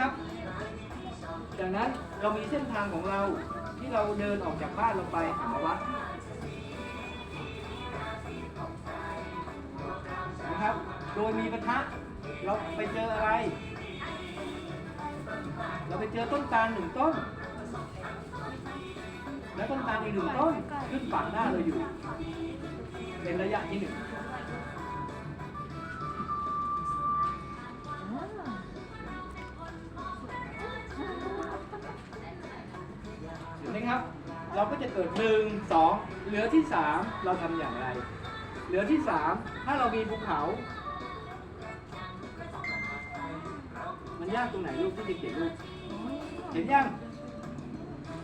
ครับจากนั้นเรามีเส้นทางของเราที่เราเดินออกจากบ้านเราไปหาวัดนะครับ โดยมีประทะเราไปเจออะไร เราไปเจอต้นตาลหนึ่งต้น และต้นตาลอีกหนึ่งต้น ขึ้นฝั่งหน้าเราอยู่ เป็นระยะที่หนึ่ง ครับ เราก็จะเกิดหนึ่งสองเหลือที่สามเราทำอย่างไร เหลือที่สามถ้าเรามีภูเขา มันยากตรงไหนลูกที่จะเขียนลูกเห็นยัง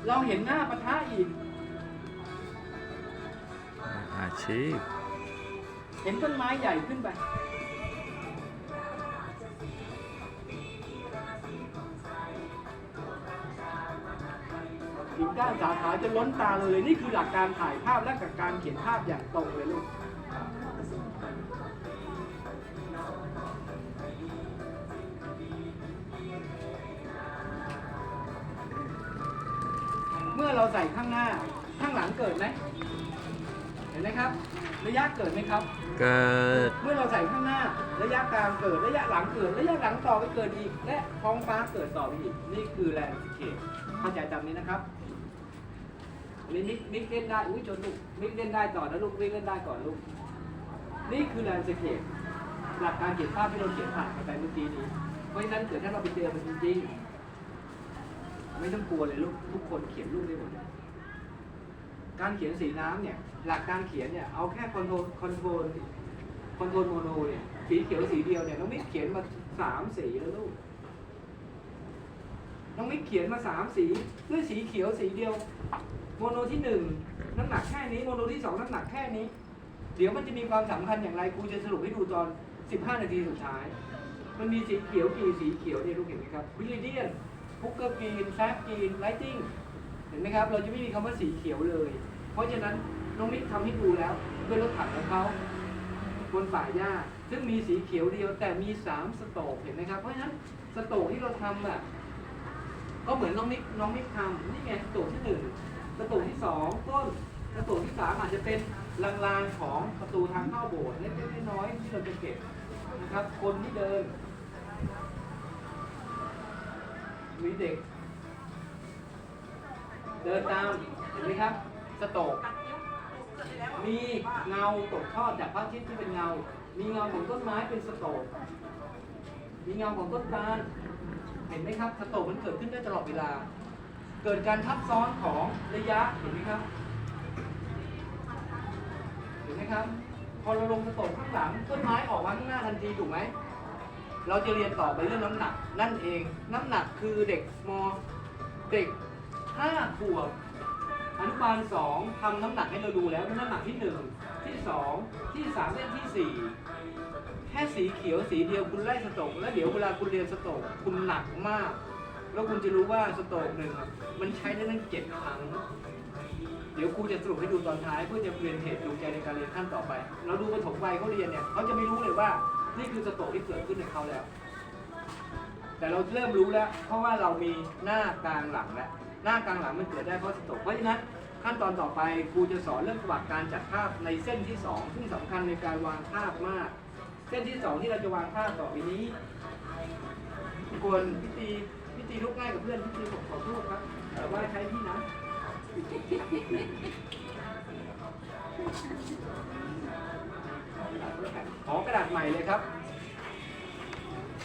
เราเห็นหน้าปะทะอีก อาชีพ เห็นต้นไม้ใหญ่ขึ้นไป กิ่งก้านสาขาจะล้นตาเราเลยนี่คือหลักการถ่ายภาพและกับการเขียนภาพอย่างตรงเลยลูกเมื่อเราใส่ข้างหน้าข้างหลังเกิดไหมเห็นไหมครับ ระยะเกิดไหมครับ เกิด เมื่อเราใส่ข้างหน้า ระยะกลางเกิด ระยะหลังเกิด ระยะหลังต่อไปเกิดอีก และท้องฟ้าเกิดต่อไปอีก นี่คือแลนด์สเคปเข้าใจจำนี้นะครับ อันนี้มิกมิกเล่นได้อุ้ยจนลูกมิกเล่นได้ต่อนะลูกมิกเล่นได้ก่อนลูก นี่คือแลนด์สเคปหลักการเขียนภาพที่เราเขียนผ่านกันไปเมื่อกี้นี้ เพราะฉะนั้นเกิดถ้าเราไปเจอมันจริงๆ ไม่ต้องกลัวเลยลูกทุกคนเขียนรูปได้หมดการเขียนสีน้ำเนี่ยหลักการเขียนเนี่ยเอาแค่คอนโทรลคอนโทรลคอนโทรลโมโนเนี่ยสีเขียวสีเดียวเนี่ยน้องมิกเขียนมาสามสีแล้วลูก น้องมิกเขียนมาสามสีด้วยสีเขียวสีเดียว โมโนที่หนึ่งน้ำหนักแค่นี้ โมโนที่สองน้ำหนักแค่นี้ เดี๋ยวมันจะมีความสำคัญอย่างไรครูจะสรุปให้ดูตอน 15 นาทีสุดท้าย มันมีสีเขียวกี่สีเขียวเนี่ยลูกเห็นไหมครับวิลเดียนพุกเกอร์กรีนแฟบกรีนไลติ้งเห็นไหมครับ เราจะไม่มีคำว่าสีเขียวเลย เพราะฉะนั้นน้องมิกทำให้ดูแล้วด้วยรถถังของเขาบนป่าหญ้าซึ่งมีสีเขียวเดียวแต่มีสามสโตกเห็นไหมครับ เพราะฉะนั้นสโตกที่เราทำอะ ก็เหมือนน้องมิกน้องมิกทำนี่ไงสโตกที่หนึ่งสโตกที่สองต้นสโตกที่สามอาจจะเป็นลางๆของประตูทางเข้าโบสถ์เล็กๆน้อยๆที่เราจะเก็บนะครับ คนที่เดินมีเด็ก เดินตามเห็นไหมครับสโตกมีเงาตกทอดจากพระอาทิตย์ที่เป็นเงา มีเงาของต้นไม้เป็นสโตกมีเงาของต้นตาล เห็นไหมครับสโตกมันเกิดขึ้นได้ตลอดเวลา เกิดการทับซ้อนของระยะเห็นไหมครับเห็นไหมครับ พอเราลงสโตกข้างหลังต้นไม้ออกมาข้างหน้าทันทีถูกไหมเราจะเรียนต่อไปเรื่องน้ำหนักนั่นเอง น้ำหนักคือเด็กมเด็กห้าขวบอนุบาลสองทำน้ำหนักให้เราดูแล้วน้ำหนักที่หนึ่งที่สองที่สามและที่สี่ สีเขียวสีเดียวคุณไล่สโตกแล้วเดี๋ยวเวลาคุณเรียนสโตกคุณหนักมาก แล้วคุณจะรู้ว่าสโตกหนึ่งมันใช้ได้ตั้งเจ็ดครั้ง เดี๋ยวครูจะสรุปให้ดูตอนท้ายเพื่อจะเรียนเหตุจูงใจในการเรียนขั้นต่อไป เราดูปฐมวัยเขาเรียนเนี่ยเขาจะไม่รู้เลยว่านี่คือสโตกที่เกิดขึ้นในเขาแล้ว แต่เราเริ่มรู้แล้ว เพราะว่าเรามีหน้ากลางหลังแล้วหน้ากลางหลังมันเกิดได้เพราะสโตกเพราะฉะนั้นขั้นตอนต่อไปครูจะสอนเรื่องประวัติการจัดภาพในเส้นที่ 2 ซึ่งสำคัญในการวางภาพมาก เส้นที่สองที่เราจะวางภาพต่อไปนี้ควรพิธีพิธีลุกง่ายกับเพื่อนพิธีผมขอโทษครับ แต่ว่าใช้พี่นะขอกระดาษใหม่เลยครับ